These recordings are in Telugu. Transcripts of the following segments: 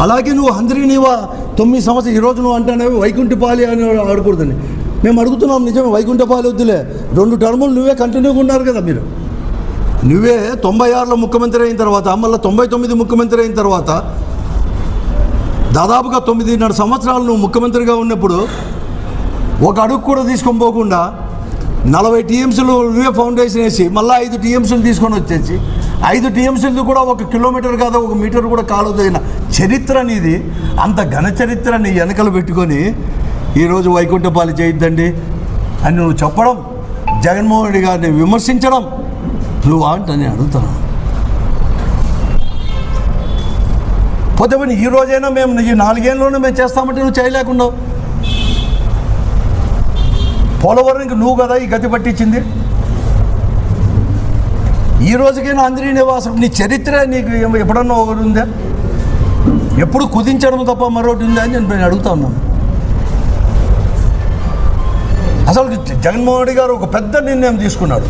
అలాగే నువ్వు హంద్రీనివా తొమ్మిది సంవత్సరం ఈరోజు నువ్వు అంటానేవి వైకుంఠపాలి అని ఆడకూడదని మేము అడుగుతున్నాం నిజమే వైకుంఠపాలి వద్దులే. రెండు టర్ములు నువ్వే కంటిన్యూగా ఉన్నారు కదా మీరు. నువ్వే తొంభై ఆరులో ముఖ్యమంత్రి అయిన తర్వాత మళ్ళీ తొంభై తొమ్మిది ముఖ్యమంత్రి అయిన తర్వాత దాదాపుగా తొమ్మిదిన్నర సంవత్సరాలు నువ్వు ముఖ్యమంత్రిగా ఉన్నప్పుడు ఒక అడుగు కూడా తీసుకొని పోకుండా నలభై టీఎంసీలు నువ్వే ఫౌండేషన్ వేసి మళ్ళీ ఐదు టీఎంసీలు తీసుకొని వచ్చేసి ఐదు టీఎంసీలు కూడా ఒక కిలోమీటర్ కాదు ఒక మీటర్ కూడా కాలుదైన చరిత్ర అనేది అంత ఘన చరిత్రని వెనకలు పెట్టుకొని ఈరోజు వైకుంఠపాలి చేయొద్దండి. అని నువ్వు చెప్పడం జగన్మోహన్ రెడ్డి గారిని విమర్శించడం నువ్వు అంటే అడుగుతాను? పోతే ఈ రోజైనా మేము ఈ నాలుగేళ్ళలోనే మేము చేస్తామంటే నువ్వు చేయలేకుండా పోలవరానికి నువ్వు కదా ఈ గతి పట్టించింది? ఈ రోజుకైనా అంజనీ నివాసం నీ చరిత్ర నీకు ఎప్పుడన్నా ఒకటి ఉందా ఎప్పుడు కుదించడం తప్ప మరొకటి ఉందా అని నేను నేను అడుగుతా ఉన్నాను. అసలు జగన్మోహన్ రెడ్డి గారు ఒక పెద్ద నిర్ణయం తీసుకున్నాడు.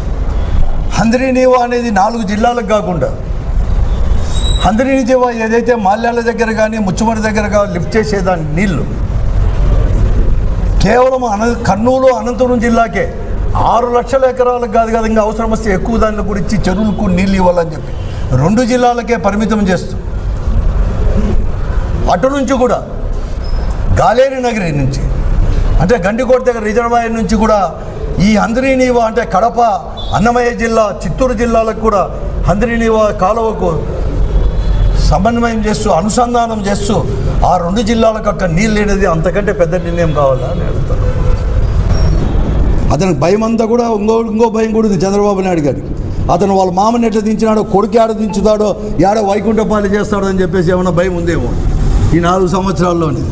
హంద్రీనీవా అనేది నాలుగు జిల్లాలకు కాకుండా హంద్రీనీవా ఏదైతే మాల్యాల దగ్గర కానీ ముచ్చుమడి దగ్గర కానీ లిఫ్ట్ చేసేదాన్ని నీళ్ళు కేవలం అన కర్నూలు అనంతపురం జిల్లాకే ఆరు లక్షల ఎకరాలకు కాదు కదా ఇంకా అవసరం వస్తే ఎక్కువ దానిలో కూడా ఇచ్చి చెరువులకు నీళ్ళు ఇవ్వాలని చెప్పి రెండు జిల్లాలకే పరిమితం చేస్తూ. అటు నుంచి కూడా గాలేరి నగరి నుంచి అంటే గండికోట దగ్గర రిజర్వాయర్ నుంచి కూడా ఈ హంద్రీనీవా అంటే కడప అన్నమయ్య జిల్లా చిత్తూరు జిల్లాలకు కూడా హంద్రీనీవా కాలువకు సమన్వయం చేస్తూ అనుసంధానం చేస్తూ ఆ రెండు జిల్లాలకు అక్కడ నీళ్ళు లేనిది అంతకంటే పెద్ద నిర్ణయం కావాలా అని అడుగుతాను అతనికి భయం అంతా కూడా ఇంకో ఇంకో భయం కూడా ఉంది చంద్రబాబు నాయుడు గారికి. అతను వాళ్ళ మామని ఎట్లా దించినాడో కొడుకు ఏడ దించుతాడో ఏడ వైకుంఠపాలి చేస్తాడో అని చెప్పేసి ఏమైనా భయం ఉందేమో ఈ నాలుగు సంవత్సరాల్లోనే.